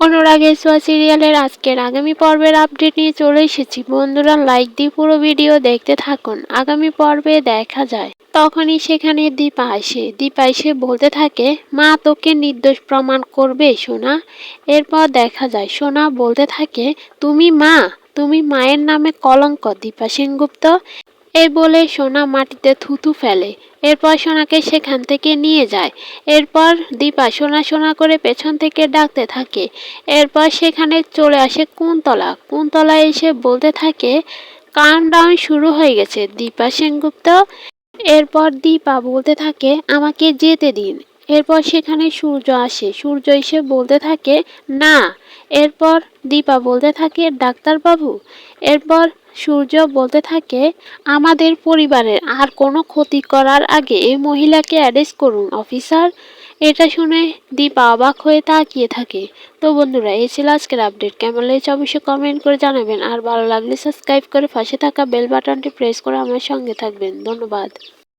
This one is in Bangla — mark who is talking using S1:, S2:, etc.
S1: অনুরাগের সোয়া সিরিয়ালের আজকের আগামী পর্বের আপডেট নিয়ে চলে এসেছি। বন্ধুরা লাইক দিয়ে পুরো ভিডিও দেখতে থাকুন। আগামী পর্বে দেখা যায়। তখনই সেখানে দীপা আসে। দীপা এসে বলতে থাকে, মা, তোকে নির্দোষ প্রমাণ করবে, সোনা। এরপর দেখা যায়, সোনা বলতে থাকে, তুমি মা, তুমি মায়ের নামে কলঙ্ক, দীপা সেনগুপ্ত। এই বলে সোনা মাটিতে থুতু ফেলে। এরপর সোনাকে সেখান থেকে নিয়ে যায়। এরপর দীপা সোনা সোনা করে পেছন থেকে ডাকতে থাকে। এরপর সেখানে চলে আসে কুন্তলা। কুন্তলা এসে বলতে থাকে কাউন্টডাউন শুরু হয়ে গেছে, দীপা সেনগুপ্ত। এরপর দীপা বলতে থাকে, আমাকে যেতে দিন। এরপর সেখানে সূর্য আসে। সূর্য এসে বলতে থাকে, না। এরপর দীপা বলতে থাকে, ডাক্তারবাবু। এরপর সূর্য বলতে থাকে, আমাদের পরিবারের আর কোনো ক্ষতি করার আগে এই মহিলাকে অ্যারেস্ট করুন, অফিসার। এটা শুনে দীপা অবাক হয়ে তাকিয়ে থাকে। তো বন্ধুরা, এই ছিল আজকের আপডেট। কেমন লেগেছে অবশ্যই কমেন্ট করে জানাবেন। আর ভালো লাগলে সাবস্ক্রাইব করে পাশে থাকা বেল বাটনটি প্রেস করে আমার সঙ্গে থাকবেন। ধন্যবাদ।